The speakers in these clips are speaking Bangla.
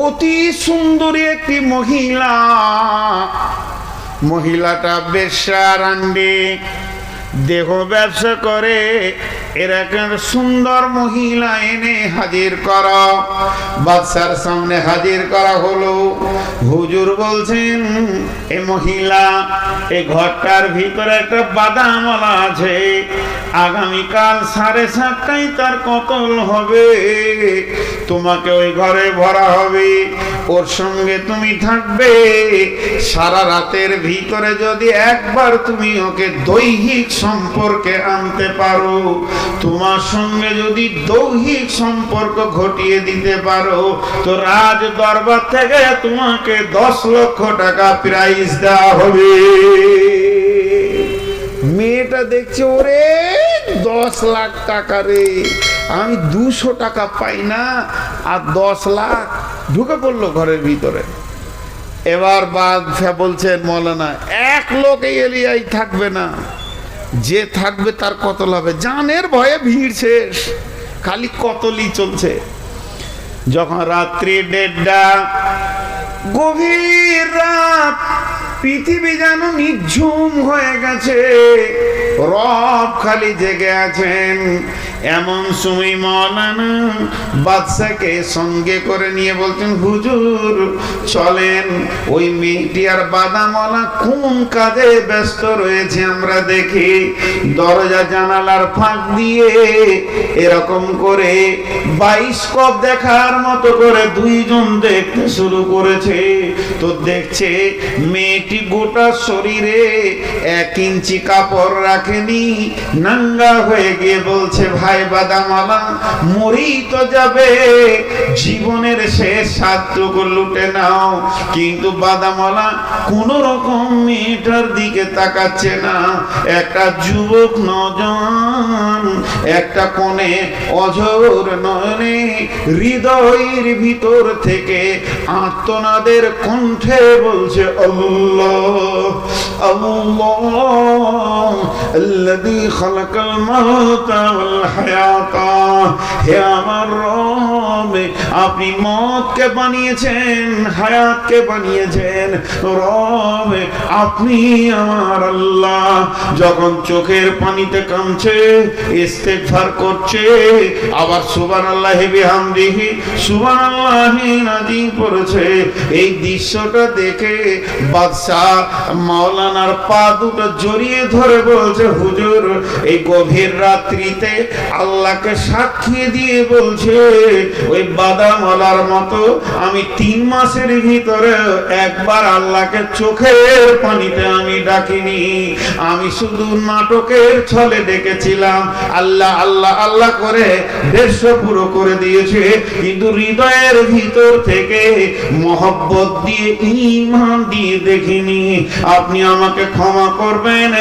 অতি সুন্দরী একটি মহিলা। মহিলাটা বেশ রান্ডে দেহ ব্যবসা করে। এরকম সুন্দর মহিলা এনে হাজির করা। বাদশার সামনে হাজির করা হলো। হুজুর বলছেন, এ মহিলা, এ ঘরটার ভিতরে একটা বাদামলা আছে। আগামীকাল সাড়ে সাতটায় তার কতল হবে? তোমাকে ওই ঘরে ভরা হবে। ওর সঙ্গে তুমি থাকবে। সারা রাতের ভিতরে যদি একবার তুমি ওকে দৈহিক সম্পর্কে আনতে পারো তোমার সঙ্গে যদি দৈহিক সম্পর্ক ঘটিয়ে দিতে পারো, তো রাজ দরবার থেকে তোমাকে দশ লক্ষ টাকা প্রাইজ দেওয়া হবে। মেয়েটা দেখছে, ওরে, দশ লাখ টাকা রে, আমি দুশো টাকা পাই না, আর দশ লাখ। ঢুকে পড়ল ঘরের ভিতরে। এবার বাদশাহ বলছেন মৌলানা, এক লোক এলিয়াই থাকবে না। যে থাকবে তার কতল হবে। জানের ভয়ে ভিড় শেষ। খালি কতলই চলছে। যখন রাত্রি দেড়টা, গভীর রাত, পৃথিবী যেন নিঝুম হয়ে গেছে। রব খালি জেগে আছেন। এমন সময় মৌলানা বাদশাকে সঙ্গে করে নিয়ে বলছেন, হুজুর, চলেন। ওই মেয়েটি আর বাদামওয়ালা কোন কাজে ব্যস্ত রয়েছে আমরা দেখি। দরজা জানালার ফাঁক দিয়ে এরকম করে বাইস্কোপ দেখার মতো করে দুইজন দেখতে শুরু করেছে। তো দেখছে মেয়েটি গোটা শরীরে এক ইঞ্চি কাপড় রাখেনি, নাঙ্গা হয়ে গিয়ে বলছে, ভাই বাদামালা মরি তো যাবে জীবনের শেষ সাতটুকু লুটে নাও কিন্তু বাদামালা কোন রকম মেয়েটার দিকে তাকাচ্ছে না একটা যুবক নজন একটা কোণে অঝোর নয়নে হৃদয়ের ভিতর থেকে আত্মনাদের কণ্ঠে বলছে আল্লাহ আল্লাহ الذي خلق الموت والحياة হে আমার রব, আপনি মতকে বানিয়েছেন, হায়াতকে বানিয়েছেন। রব, আপনি আমার আল্লাহ, যখন চোখের পানিতে কামছে, ইস্তেগফার করছে, আবার সুবহানাল্লাহ বিহামদিহি, সুবহানাল্লাহি নাজিম পড়েছে এই দৃশ্যটা দেখে বাদশাহ মাওলানার পা দুটো জড়িয়ে ধরে বলছে, হুজুর, এই গভীর রাত্রিতে আল্লাহকে সাক্ষী দিয়ে বলছে, ওই বাদামলার মতো আমি তিন মাসের ভিতরে একবার আল্লাহকে চোখের পানিতে আমি ডাকিনি। আমি শুধু নাটকের ছলে ডেকেছিলাম। আল্লাহ আল্লাহ আল্লাহ করে দেড়শো পুরো করে দিয়েছে। কিন্তু হৃদয়ের ভিতর থেকে মহব্বত দিয়ে ইমান দিয়ে দেখিনি। আপনি আমাকে ক্ষমা করবেন।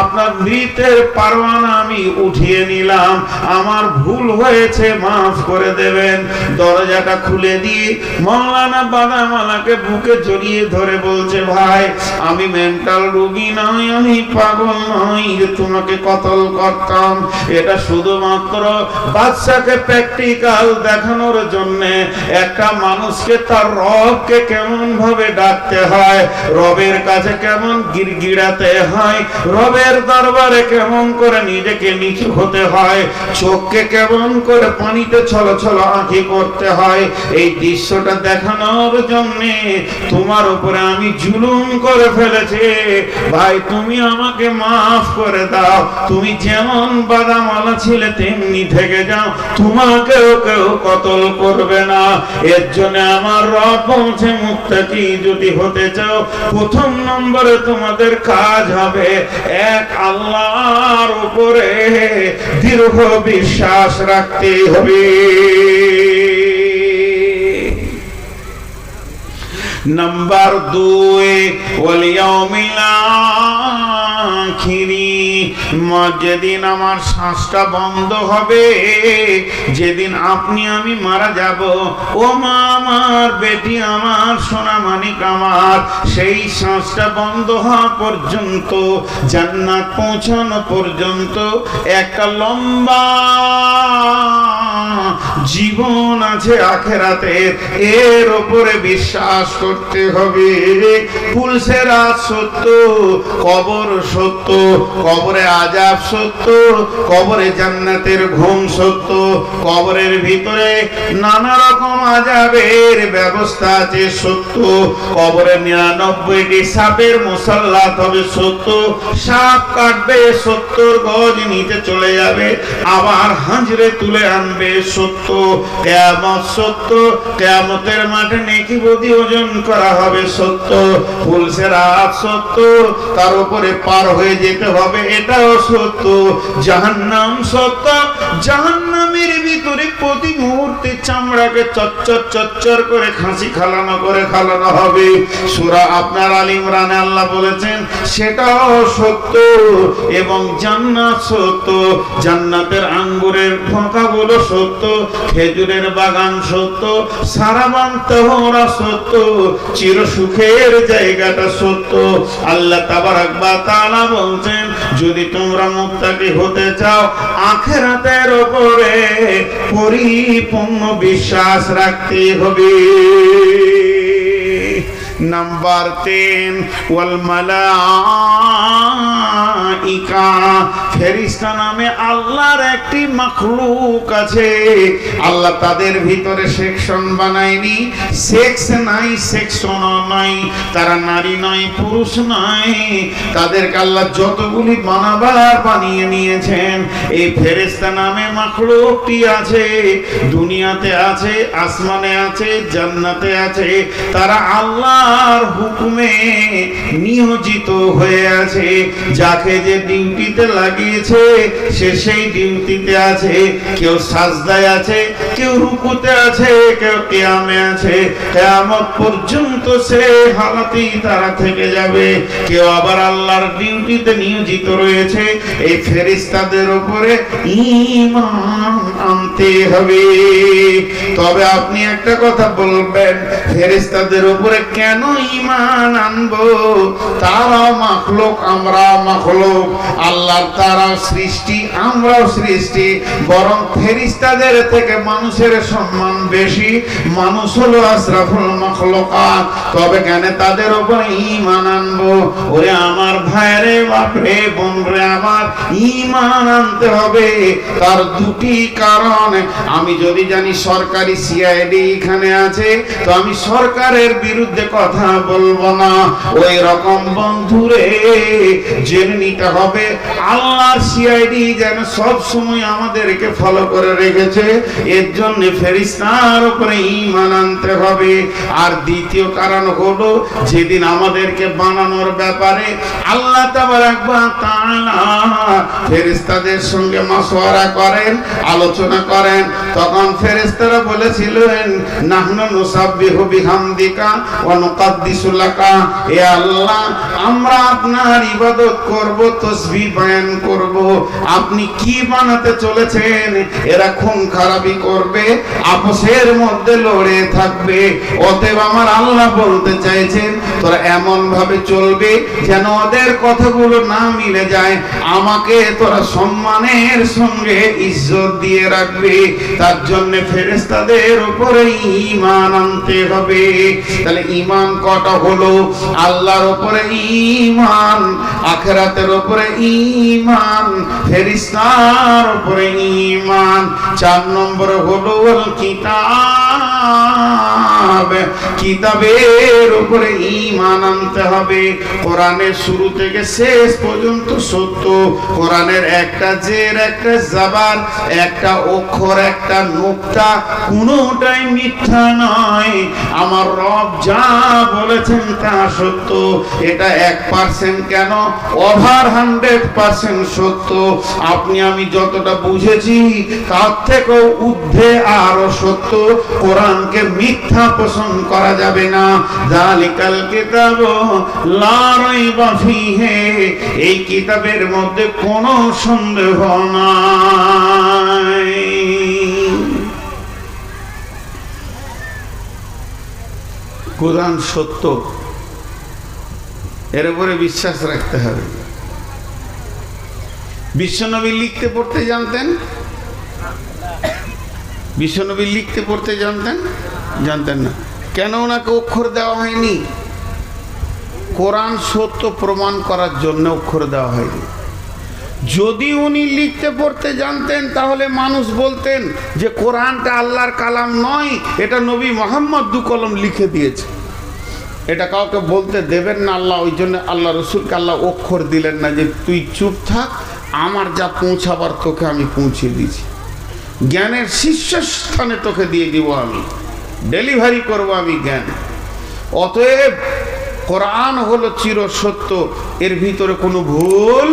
আপনার মৃতের পারওয়ানা আমি উঠিয়ে নিলাম। আমার ভুল হয়েছে, মাফ করে দেবেন। দরজাটা খুলে দিয়ে মৌলানা বাদামালাকে বুকে জড়িয়ে ধরে বলছে, ভাই, আমি মেন্টাল রোগী নই আমি পাগল নই যে তোমাকে কতল করতাম। এটা শুধুমাত্র বাচ্চাকে প্র্যাকটিক্যাল দেখানোর জন্য। একটা মানুষকে তার রবকে কেমন ভাবে ডাকতে হয়, রবের কাছে কেমন গিরগিড়াতে হয়, রবের দরবারে কেমন করে নিজেকে নিচু হতে হয়, চোখকে কেমন করে পানিতে ছল ছল আঁকি করতে হয়, এই দৃশ্যটা দেখানোর জন্যে তোমার উপরে আমি জুলুম করে ফেলেছি। ভাই, তুমি আমাকে মাফ করে দাও। তুমি যেমন বাদামালা ছিলে, তেমনি থেকে যাও। তোমাকেও কেউ কতল করবে না। এর জন্য আমার রব বলছে মুক্তাকি যদি হতে চাও, প্রথম নম্বরে তোমাদের কাজ হবে এক আল্লাহর উপরে দীর্ঘ বিশ্বাস রাখতে হবে। নাম্বার দুই ওয়ালিয়াউমিল আখিরি যেদিন আমার শ্বাসটা বন্ধ হবে, যেদিন আপনি আমি মারা যাব, ও মা আমার বেটি আমার, সোনা মানিক আমার, সেই শ্বাসটা বন্ধ হওয়া পর্যন্ত, জান্নাত পৌঁছানো পর্যন্ত, একটা লম্বা জীবন আছে আখেরাতের এর ওপরে বিশ্বাস করতে হবে। পুলসেরা সত্য, কবর সত্য, কবরে আজাব সত্য, কবরে জান্নাতের ঘুম সত্য, কবরের ভিতরে নানা রকম আজাবের ব্যবস্থা আছে সত্য, কবরে নিরানব্বইটি সাপের মুসাল্লা তবে সত্য, সাপ কাটবে সত্তর গজ নিচে চলে যাবে, আবার হাঁজরে তুলে আনবে সত্য। কেয়ামত সত্য, কেয়ামতের মাঠে নেকি বদি ওজন করা হবে সত্য ফুলসের রাত সত্য, তার উপরে পার হয়ে যেতে হবে এটাও সত্য, জাহান্নাম সত্য, জাহান্নামের ভিতরে প্রতি মুহূর্তে চামড়াকে চচ্চর চচ্চর করে খাসি খালানো করে খালানো হবে। সুরা আপনার আল ইমরানে আল্লাহ বলেছেন, সেটাও সত্য এবং জান্নাত সত্য, জান্নাতের আঙ্গুরের ফোঁকাগুলো সত্য খেজুরের বাগান সত্য সারাবান তোহরা সত্য, চির সুখের জায়গাটা সত্য। আল্লাহ তাবারাক বা তাআলা বলছেন, যদি তোমরা মুক্তাকি হতে চাও আখের হাতের উপরে পরিপূর্ণ বিশ্বাস রাখতে হবে। নাম্বার তিন, ওয়াল ফেরিস্তা নামে আল্লাহর একটি মাখলুক আছে। আল্লাহ তাদের ভিতরে সেকশন বানায়নি। সেক্স নাই সেকশন নাই, তারা নারী পুরুষ আল্লাহ যতগুলি বানাবার বানিয়ে নিয়েছেন, এই ফেরেস্তা নামে মাখলুকটি আছে। দুনিয়াতে আছে, আসমানে আছে, জান্নাতে আছে। তারা আল্লাহর হুকুমে নিয়োজিত হয়ে আছে। যাকে যে ডিউটিতে লাগিয়েছে, সে সেই ডিউটিতে আছে। কেউ সাজদায় আছে, কেউ রুকুতে আছে, কেউ কেয়ামে আছে। কেয়ামত পর্যন্ত সে হালাতেই তারা থেকে যাবে। কেউ আবার আল্লাহর ডিউটিতে নিয়োজিত রয়েছে। এই ফেরিস্তাদের উপরে ঈমান আনতে হবে। তবে আপনি একটা কথা বলবেন ফেরিস্তাদের উপরে কেন ঈমান আনব? তারাও মাখলুক, আমরা মাখলুক। আল্লাহর তারাও সৃষ্টি, আমরাও সৃষ্টি। বরং ফেরিস্তাদের থেকে মানুষের সম্মান বেশি। মানুষ হলো আশরাফুল মাখলুকাত। তবে কেন তাদের উপরে ঈমান আনব? ওরে আমার ভাইরে, বাপরে, বোনরে, আমার ঈমান আনতে হবে। তার দুটি কারণ। আমি যদি জানি সরকারি সিআইডি এখানে আছে, তো আমি সরকারের বিরুদ্ধে কথা বলব না। ওই রকম বন্ধুরে জেনে নিতে হবে, আল্লাহর সিআইডি যেন সব সময় আমাদেরকে ফলো করে রেখেছে। এর জন্য ফেরিস্তার উপরে ঈমান আনতে হবে। আর দ্বিতীয় কারণ হলো, যেদিন আমাদেরকে বানানোর ব্যাপারে আল্লাহ ফেরেশতাদের সঙ্গে মাশওয়ারা করেন, আলোচনা করেন। তখন ফেরেশতারা বলেছিলেন, নাহনু নুসাব্বিহু বিহামদিকা ওয়া নুকাদ্দিসু মধ্যে লড়ে থাকবে। অতএব আমার আল্লাহ বলতে চাইছেন, তোরা এমন ভাবে চলবে যেন ওদের কথাগুলো না মিলে যায়। আমাকে তোরা সম্মানের সঙ্গে ইজ্জত দিয়ে রাখবে। তার জন্য ফেরেস্তাদের উপরে ঈমান আনতে হবে। তাহলে কটা হলো। আল্লাহর উপরে ঈমান, আখেরাতের উপরে ঈমান ফেরেশতার উপরে ঈমান। চার নম্বর হলো কিতাব। কিতাবের উপরে ঈমান আনতে হবে। কোরআনের শুরু থেকে শেষ পর্যন্ত সত্য। কোরআনের একটা জের, একটা জাবার, একটা অক্ষর, একটা নুক্তা কোনোটাই মিথ্যা নয়। আমার রব যা বলেছেন তা সত্য। এটা এক পার্সেন্ট কেন? ওভার হান্ড্রেড পার্সেন্ট সত্য। আপনি আমি যতটা বুঝেছি, তার থেকেও ঊর্ধ্বে আরও সত্য। কোরআনকে মিথ্যা পোষণ করা যাবে না। জালিকাল কিতাব লা রাইবা ফিহে। এই কিতাবের মধ্যে কোনো সন্দেহ নাই। কোরআন সত্য, এর উপরে বিশ্বাস রাখতে হবে। বিশ্বনবী লিখতে পড়তে জানতেন? বিশ্বনবী লিখতে পড়তে জানতেন? জানতেন না। কেন ওনাকে অক্ষর দেওয়া হয়নি? কোরআন সত্য প্রমাণ করার জন্য অক্ষর দেওয়া হয়নি। যদি উনি লিখতে, পড়তে জানতেন, তাহলে মানুষ বলতেন যে কোরআনটা আল্লাহর কালাম নয়, এটা নবী মোহাম্মদ দু কলম লিখে দিয়েছে। এটা কাউকে বলতে দেবেন না আল্লাহ, ওই জন্য আল্লাহ রসুলকে আল্লাহ অক্ষর দিলেন না যে তুই চুপ থাক, আমার যা পৌঁছাবার তোকে আমি পৌঁছে দিয়েছি। জ্ঞানের শীর্ষস্থানে তোকে দিয়ে দিব আমি। ডেলিভারি করব আমি জ্ঞান। অতএব কোরআন হলো চির সত্য এর ভিতরে কোনো ভুল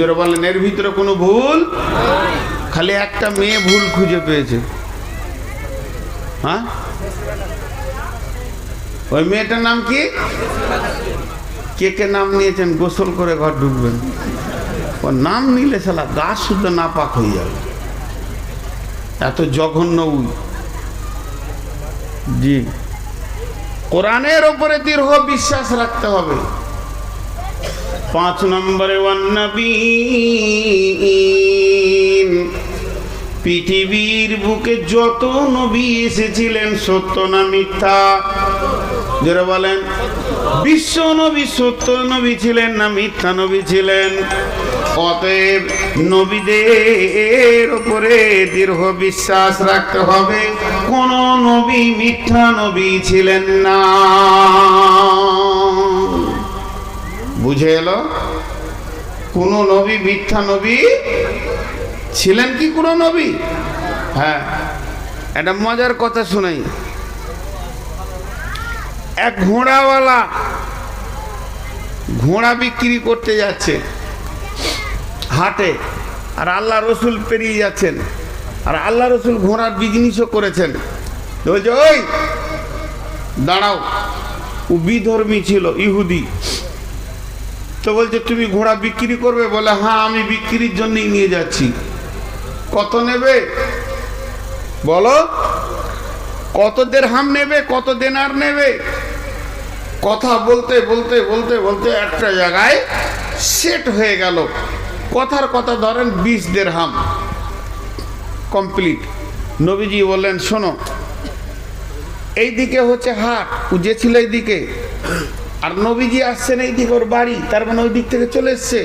জোরে বলেন এর ভিতরে কোনো ভুল? খালি একটা মেয়ে ভুল খুঁজে পেয়েছে। হ্যাঁ? ওই মেয়েটার নাম কি? কে কে নাম নিয়েছেন? গোসল করে ঘর ঢুকবেন। ওর নাম নিলে শালা গাছ শুদ্ধ না পাক হয়ে যাবে। এত জঘন্য উই জি। কোরআনের ওপরে দৃঢ় বিশ্বাস রাখতে হবে। পাঁচ নম্বরে ওয়ান্নবীন। পৃথিবীর বুকে যত নবী এসেছিলেন, সত্য না মিথ্যা? যারা বলেন। বিশ্ব নবী, সত্য নবী ছিলেন না মিথ্যা নবী ছিলেন? অতএব নবীদের উপরে দীর্ঘ বিশ্বাস রাখতে হবে, কোন নবী মিথ্যা নবী ছিলেন না। বুঝে এলো? কোন নবী মিথ্যা নবী ছিলেন কি কোনো নবী? হ্যাঁ একটা মজার কথা শোনাই। এক ঘোড়াওয়ালা ঘোড়া বিক্রি করতে যাচ্ছে হাটে, আর আল্লাহ রসুল পেরিয়ে যাচ্ছেন, আর আল্লাহ রসুল ঘোড়ার বিজনেসও করেছেন। ওই, দাঁড়াও, ও বিধর্মী ছিল, ইহুদি। তো বলছে, তুমি ঘোড়া বিক্রি করবে? বলে হ্যাঁ আমি বিক্রির জন্যই নিয়ে যাচ্ছি। কত নেবে? বলো। কত দের হাম নেবে? কত দেনার নেবে? কথা বলতে বলতে বলতে বলতে একটা জায়গায় সেট হয়ে গেল। কথার কথা ধরেন বিশ দের হাম কমপ্লিট। নবীজি বললেন, শোনো এই দিকে হচ্ছে হাট ও যে ছিল এই দিকে আর নবীজি আসছেন এই দিকে ওর বাড়ি, তার মানে ওই দিক থেকে চলে এসছে।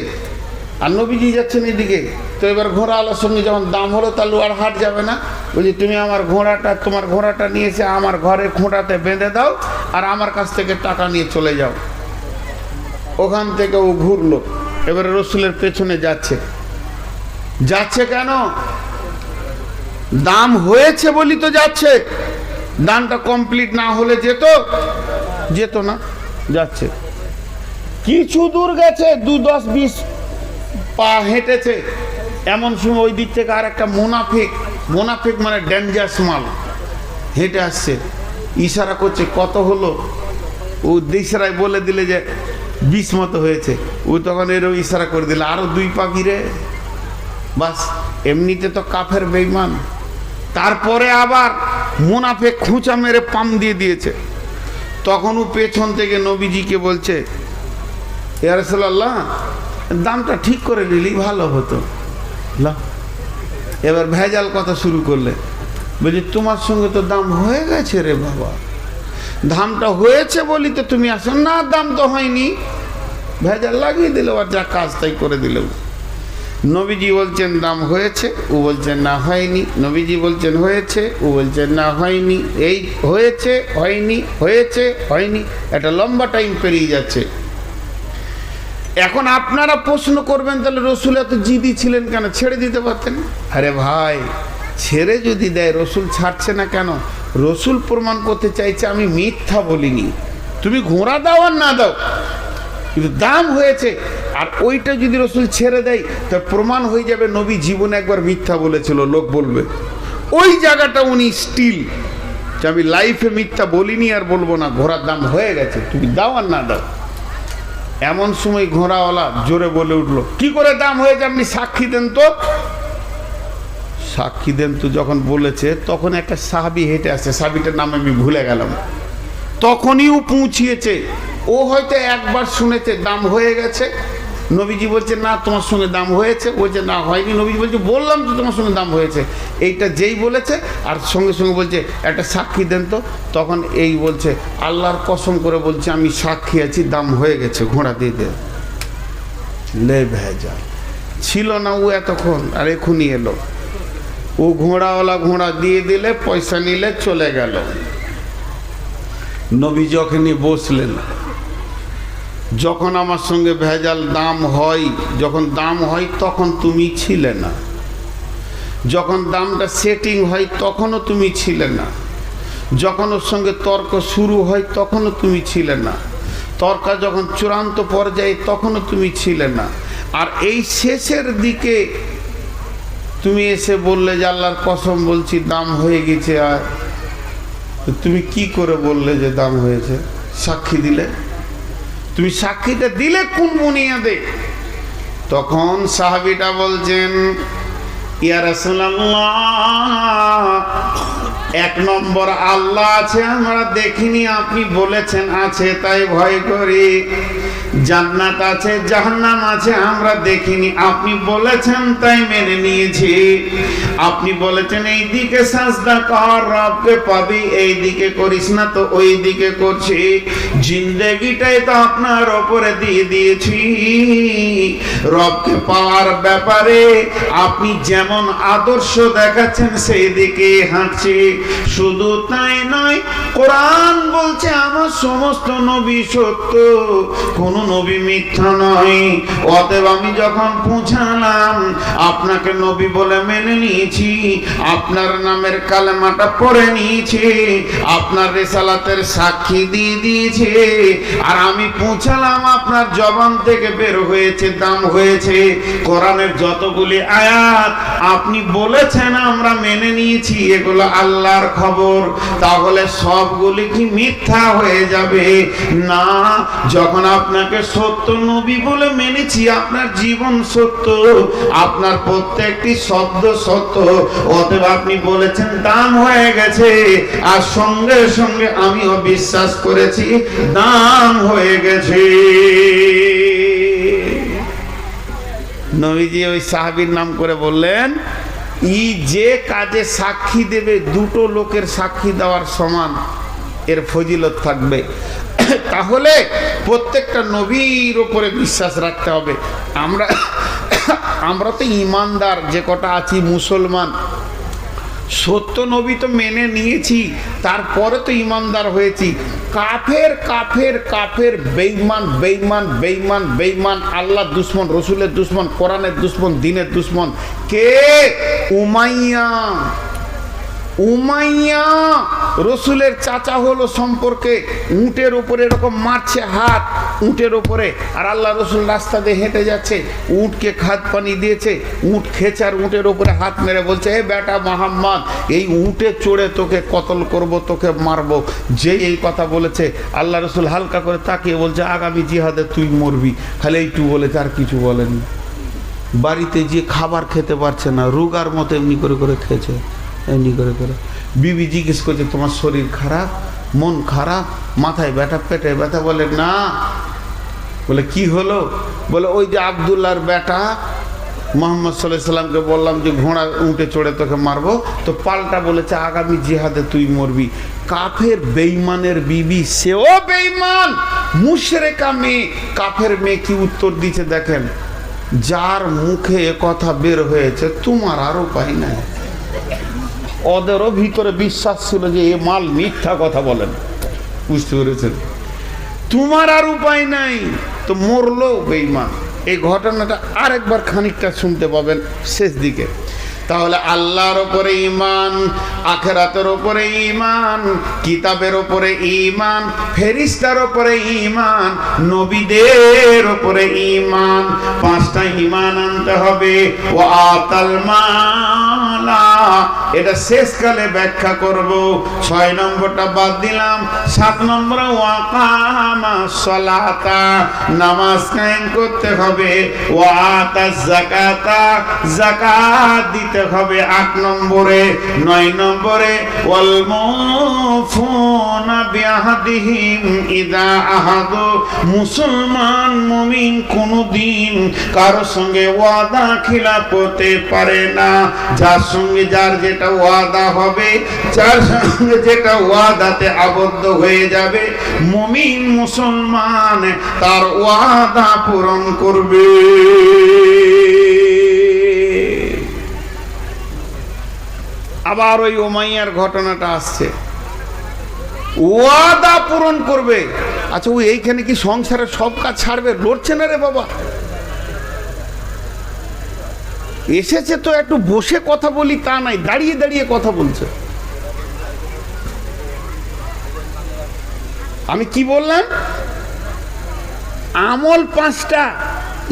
আর নবীজি যাচ্ছেন এইদিকে। তো এবার ঘোড়া আলোর সঙ্গে যখন দাম হলো তাহলে আর হাট যাবে না। বলছি, তুমি আমার ঘোড়াটা, তোমার ঘোড়াটা নিয়ে এসে আমার ঘরের খোঁটাতে বেঁধে দাও আর আমার কাছ থেকে টাকা নিয়ে চলে যাও। ওখান থেকে ও ঘুরলো। এবারে রসুলের পেছনে যাচ্ছে। যাচ্ছে কেন? দাম হয়েছে বলি তো যাচ্ছে। দামটা কমপ্লিট না হলে যেত যেত না। যাচ্ছে। কিছু দূর গেছে, দু দশ বিশ পা হেঁটেছে। এমন সময় ওই দিক থেকে আর একটা মোনাফিক মোনাফিক মানে ডেঞ্জারাস মাল হেঁটে আসছে। ইশারা করছে, কত হলো? ও দিশারায় বলে দিলে যে বিষ মতো হয়েছে। ও তখন এরও ইশারা করে দিলে আরও দুই পা গিরে। বাস, এমনিতে তো কাফের বেইমান তারপরে আবার মুনাফে খুঁচা মেরে পাম দিয়ে দিয়েছে। তখন ও পেছন থেকে নবীজিকে বলছে ইয়ারসাল্লাহ দামটা ঠিক করে নিলি, ভালো হতো। এবার ভেজাল কথা শুরু করলে, বলছি, তোমার সঙ্গে তো দাম হয়ে গেছে রে বাবা। দামটা হয়েছে বলি তো তুমি আসো। না, দাম তো হয়নি। ভেজাল লাগিয়ে দিলে, আর যা কাজ তাই করে দিল। নবীজি বলছেন দাম হয়েছে, ও বলছেন না হয়নি। নবীজি বলছেন হয়েছে, ও বলছেন না হয়নি। এই হয়েছে, হয়নি হয়েছে, হয়নি, একটা লম্বা টাইম পেরিয়ে যাচ্ছে। এখন আপনারা প্রশ্ন করবেন, তাহলে রসুল এত জিদি ছিলেন কেন? ছেড়ে দিতে পারতেন? আরে ভাই, ছেড়ে যদি দেয়, রসুল ছাড়ছে না কেন? রসুল প্রমাণ করতে চাইছে, আমি মিথ্যা বলিনি। তুমি ঘোড়া দাও আর না দাও। কিন্তু দাম হয়েছে আর ওইটা যদি রসুল ছেড়ে দেয়, তার প্রমাণ হয়ে যাবে নবী জীবনে একবার মিথ্যা বলেছিল, লোক বলবে। ওই জায়গাটা উনি স্টিল যে আমি লাইফে মিথ্যা বলিনি আর বলব না, ঘোড়ার দাম হয়ে গেছে, তুমি দাও আর না দাও। এমন সময় ঘোড়াওয়ালা জোরে বলে উঠল, কি করে দাম হয়েছে আপনি সাক্ষী দেন তো? সাক্ষী দেন তো যখন বলেছে, তখন একটা সাহাবি হেঁটে আসছে সাহাবিটার নাম আমি ভুলে গেলাম। তখনই ও পৌঁছিয়েছে। ও হয়তো একবার শুনেছে, দাম হয়ে গেছে। নবীজি বলছে, না, তোমার সঙ্গে দাম হয়েছে। বলছে, না, হয়নি। নবীজি বলছে, বললাম তো তোমার সঙ্গে দাম হয়েছে। এইটা যেই বলেছে, আর সঙ্গে সঙ্গে বলছে, একটা সাক্ষী দেন তো। তখন এই বলছে, আল্লাহর কসম করে বলছে, আমি সাক্ষী আছি, দাম হয়ে গেছে, ঘোড়া দিয়ে দে। লে ভেজা। ছিল না ও এতক্ষণ, আর এখনই এলো। ও ঘোড়াওয়ালা ঘোড়া দিয়ে দিলে, পয়সা নিলে চলে গেল। নবী যখনই বসলেন। যখন আমার সঙ্গে ভেজাল দাম হয়, যখন দাম হয় তখন তুমি ছিলে না। যখন দামটা সেটিং হয় তখনও তুমি ছিলে না। যখন ওর সঙ্গে তর্ক শুরু হয় তখনও তুমি ছিলে না। তর্ক যখন চূড়ান্ত পর্যায়ে তখনও তুমি ছিলে না। আর এই শেষের দিকে তুমি এসে বললে যে আল্লাহর কসম বলছি, দাম হয়ে গেছে আর। তুমি কি করে বললে যে দাম হয়েছে? সাক্ষী দিলে? তুমি সাক্ষীটা দিলে কোন বুনিয়াদে? তখন সাহাবিটা বলছেন ইয়া এক নম্বর আল্লাহ আছে, আমরা দেখিনি, আপনি বলেছেন আছে, তাই ভয় করি। জান্নাত আছে, জাহান্নাম আছে, আমরা দেখিনি। আপনি বলেছেন, তাই মেনে নিয়েছি। আপনি বলেছেন এই দিকে সাজদা কর, রবকে পাবি এই দিকে করিস না তো ওই দিকে করছি। জিন্দেগিটাই তো আপনার ওপরে দিয়ে দিয়েছি। রবকে পাওয়ার ব্যাপারে আপনি যেমন আদর্শ দেখাচ্ছেন সেই দিকে হাঁটছি। শুধু তাই নয়, কোরআন বলছে আমার সমস্ত নবী সত্য। কোন নবী মিথ্যা নয়। অতএব আমি যখন পৌঁছালাম, আপনাকে নবী বলে মেনে নিয়েছি, আপনার নামের কালেমাটা পড়ে নিয়েছি, আপনার রেসালাতের সাক্ষী দিয়ে দিয়েছে, আর আমি পৌঁছালাম, আপনার জবান থেকে বের হয়েছে, দাম হয়েছে। কোরআনের যতগুলি আয়াত আপনি বলেছেন, আমরা মেনে নিয়েছি, এগুলো আল্লাহর খবর, তাহলে সবগুলি কি মিথ্যা হয়ে যাবে? না, যখন আপনাকে সত্য নবী বলে মেনেছি, আপনার জীবন সত্য, আপনার প্রত্যেকটি শব্দ সত্য, অতএব আপনি বলেছেন দাম হয়ে গেছে, আর সঙ্গে সঙ্গে আমিও বিশ্বাস করেছি দাম হয়ে গেছে। নবীজি ওই সাহাবীর নাম করে বললেন ই যে কাজে সাক্ষী দেবে, দুটো লোকের সাক্ষী দেওয়ার সমান এর ফজিলত থাকবে। তাহলে প্রত্যেকটা নবীর ওপরে বিশ্বাস রাখতে হবে। আমরা আমরা তো ইমানদার, যে কটা আছি মুসলমান সত্য নবী তো মেনে নিয়েছি, তারপরে তো ইমানদার হয়েছি। কাফের কাফের কাফের বেইমান বেইমান বেইমান বেইমান আল্লাহ দুশ্মন, রসুলের দুশ্মন, কোরআনের দুশ্মন, দিনের দুশ্মন। কে? উমাইয়া। উমাইয়া, রসুলের চাচা হলো সম্পর্কে উটের উপরে এরকম মারছে হাত, উটের উপরে। আর আল্লাহ রসুল রাস্তা দিয়ে হেঁটে যাচ্ছে, উটকে খাদ পানি দিয়েছে, উট খেছে আর উটের উপরে হাত মেরে বলছে, হে বেটা মাহাম্মদ, এই উটে চড়ে তোকে কতল করব, তোকে মারবো। যে এই কথা বলেছে, আল্লাহ রসুল হালকা করে তাকিয়ে বলছে, আগামী জিহাদে তুই মরবি। খালি এইটু বলেছে, আর কিছু বলেনি। বাড়িতে যে খাবার খেতে পারছে না, রোগার মতো এমনি করে করে খেয়েছে। এমনি করে করে। বিবি জিজ্ঞেস করছে, তোমার শরীর খারাপ? মন খারাপ? মাথায় ব্যথা, পেটে ব্যথা? বলে, না। বলে, কি হলো? বলে, ওই যে আবদুল্লাহর বেটা, মোহাম্মদ সাল্লাহ সাল্লামকে বললাম যে, ঘোড়া উঠে চড়ে তোকে মারবো। তো পাল্টা বলেছে, আগামী জিহাদে তুই মরবি। কাফের বেইমানের বিবি, সেও বেইমান মুশরেকা মেয়ে। কাফের মেয়ে কি উত্তর দিচ্ছে দেখেন, যার মুখে কথা বের হয়েছে, তোমার আর উপায় নাই। ওদেরও ভিতরে বিশ্বাস ছিল যে এ মাল মিথ্যা কথা বলেন। বুঝতে পেরেছেন? তোমার আর উপায় নাই। তো মরলো বেইমান এই ঘটনাটা আরেকবার খানিকটা শুনতে পাবেন শেষ দিকে। তাহলে আল্লাহর ওপরে ইমান আখেরাতের ওপরে ইমান কিতাবের ওপরে ইমান ফেরিস্তার ওপরে ইমান নবীদের ওপরে ইমান পাঁচটা ইমান আনতে হবে। ও আতাল মালা এটা শেষকালে ব্যাখ্যা করব। ছয় নম্বরটা বাদ দিলাম। সাত নম্বর নামাজ কায়েম করতে হবে। জাকাতা জাকাত দিতে হবে আট নম্বরে। নয় নম্বরে মুসলমান মুমিন কোনদিন কারও সঙ্গে ওয়াদা খিলাফ করতে পারে না। যার সঙ্গে যার যেটা ওয়াদা হবে, যার সঙ্গে যেটা ওয়াদাতে আবদ্ধ হয়ে যাবে, মুমিন মুসলমান তার ওয়াদা পূরণ করবে। আবার ওই ওমাইয়ার ঘটনাটা আসছে। ওয়াদা পূরণ করবে। আচ্ছা ও এইখানে কি সংসারের সব কাজ ছাড়বে? লড়ছে না রে বাবা। এসেছে তো একটু বসে কথা বলি, তা নাই দাঁড়িয়ে দাঁড়িয়ে কথা বলছে। আমি কি বললাম? আমল পাঁচটা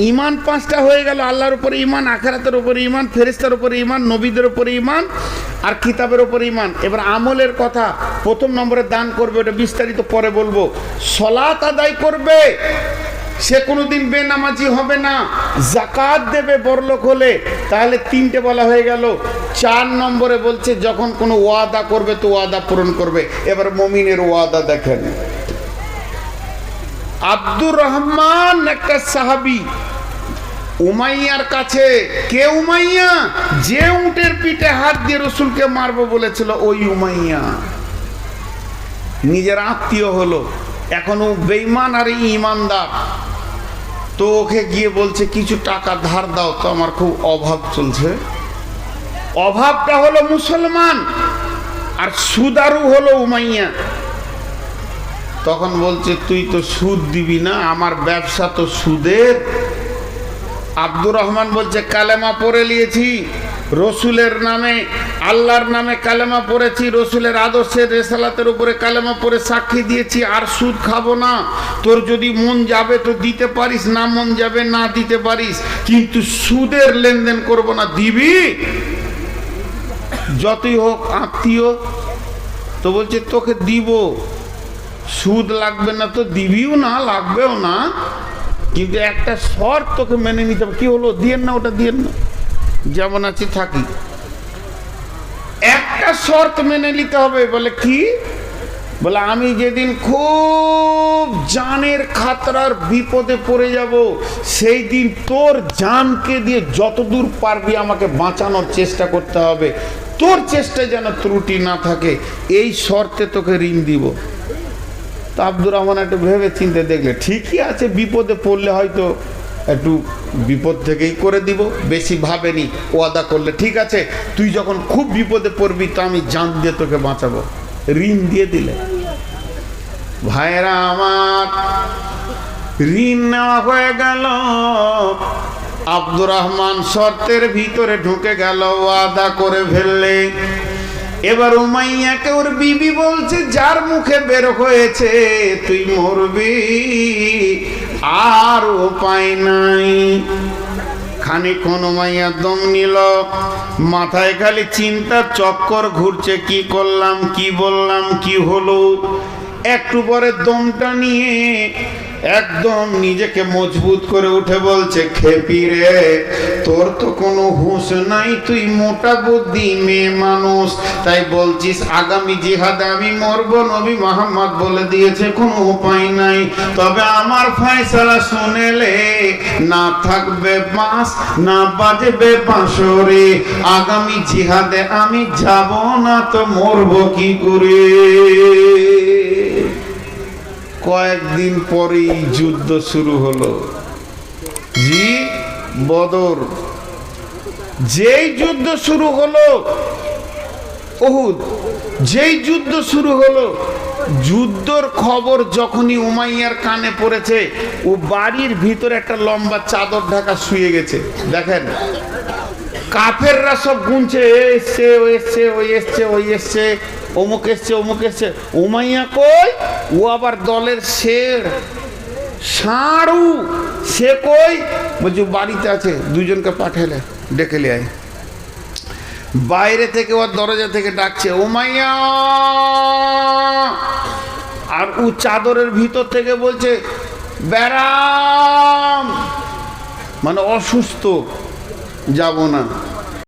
ইমান পাঁচটা হয়ে গেল, আল্লাহর উপরে ইমান আখারাতের উপরে ইমান ফেরেস্তার উপরে ইমান নবীদের উপরে ইমান আর কিতাবের উপরে ইমান এবার আমলের কথা প্রথম নম্বরে দান করবে, ওটা বিস্তারিত পরে বলব। সলাত আদায় করবে সে কোনোদিন বেনামাজি হবে না। জাকাত দেবে বড়লোক হলে। তাহলে তিনটে বলা হয়ে গেল। চার নম্বরে বলছে, যখন কোনো ওয়াদা করবে তো ওয়াদা পূরণ করবে। এবার মমিনের ওয়াদা দেখেন। আব্দুর রহমান একটা সাহাবি, উমাইয়ার কাছে। কে উমাইয়া? যে উটের পিঠে হাত দিয়ে রসুলকে মারবো বলেছিল, ওই উমাইয়া। নিজের আত্মীয় হলো। এখনও বেইমান আর ইমানদার তো ওকে গিয়ে বলছে, কিছু টাকা ধার দাও তো, আমার খুব অভাব চলছে। অভাবটা হলো মুসলমান, আর সুদারু হলো উমাইয়া। তখন বলছে, তুই তো সুদ দিবি না, আমার ব্যবসা তো সুদের। আব্দুর রহমান বলছে, কালেমা পড়ে নিয়েছি। রসুলের নামে, আল্লাহর নামে কালেমা পড়েছি, রসুলের আদর্শের রেসালাতের উপরে কালেমা পড়ে সাক্ষী দিয়েছি, আর সুদ খাব না। তোর যদি মন যাবে তো দিতে পারিস, না মন যাবে না দিতে পারিস। কিন্তু সুদের লেনদেন করব না, দিবি? যতই হোক আত্মীয় তো বলছে, তোকে দিব। সুদ লাগবে না তো দিবিও না, লাগবেও না। কিন্তু একটা শর্ত তোকে মেনে নিতে হবে। কি হলো? দিয়েন না, ওটা দিয়েন না। যেমন আছি, থাকি। একটা শর্ত মেনে নিতে হবে, বলে কি? বলে, আমি যেদিন খুব জানের খাতরার বিপদে পড়ে যাব, সেই দিন তোর জানকে দিয়ে যতদূর পারবি আমাকে বাঁচানোর চেষ্টা করতে হবে। তোর চেষ্টায় যেন ত্রুটি না থাকে, এই শর্তে তোকে ঋণ দিব। তা আব্দুর রহমান একটু ভেবে চিনতে দেখলে, ঠিকই আছে, বিপদে পড়লে হয়তো একটু বিপদ থেকেই করে দিব। বেশি ভাবেনি ওয়াদা করলে। ঠিক আছে, তুই যখন খুব বিপদে পড়বি, তো আমি জান দিয়ে তোকে বাঁচাবো। ঋণ দিয়ে দিলে। ভাইরা আমার, ঋণ নেওয়া হয়ে গেল। আব্দুর রহমান শর্তের ভিতরে ঢুকে গেল ওয়াদা করে ফেললে। এবার উমাইয়াকে ওর বিবি বলছে, যার মুখে বের হয়েছে, তুই মরবি। আর উপায় নাই। খানিক্ষণ মাইয়া দম নিল। মাথায় খালি চিন্তা চক্কর ঘুরছে, কি করলাম, কি বললাম, কি হলো? একটু পরে দমটা নিয়ে একদম নিজেকে মজবুত করে উঠে বলছে, খেপি রে, তোর তো কোনো হুঁশ নাই, তুই মোটা বুদ্ধি মেয়ে মানুষ। তাই বলছিস, আগামী জিহাদে আমি মরব, নবী মোহাম্মদ বলে দিয়েছে, কোনো উপায় নাই। তবে আমার ফয়সালা শুনেলে না থাকবে বাঁশ, না বাজবে বাঁশরে। আগামী জিহাদে আমি যাব না তো মরব কি করে? কয়েকদিন পরেই যুদ্ধ শুরু হলো। জি, বদর। যেই যুদ্ধ শুরু হলো ওহুদ যেই যুদ্ধ শুরু হলো, যুদ্ধর খবর যখনই উমাইয়ার কানে পড়েছে, ও বাড়ির ভিতরে একটা লম্বা চাদর ঢাকা শুয়ে গেছে। দেখেন, কাফেররা সব গুনছে এসছে, ও এসছে ওই এসছে ওই এসছে। অমুক এসছে অমুক এসছে। উমাইয়া কই? ও আবার দলের শের। সাঁড়ু সে কই? বলছি, বাড়িতে আছে, দুজনকে পাঠালে ডেকে নিয়ে আয়। বাইরে থেকে ওর দরজা থেকে ডাকছে, উমাইয়া! আর উ চাদরের ভিতর থেকে বলছে, ব্যারাম! মানে অসুস্থ, যাব না।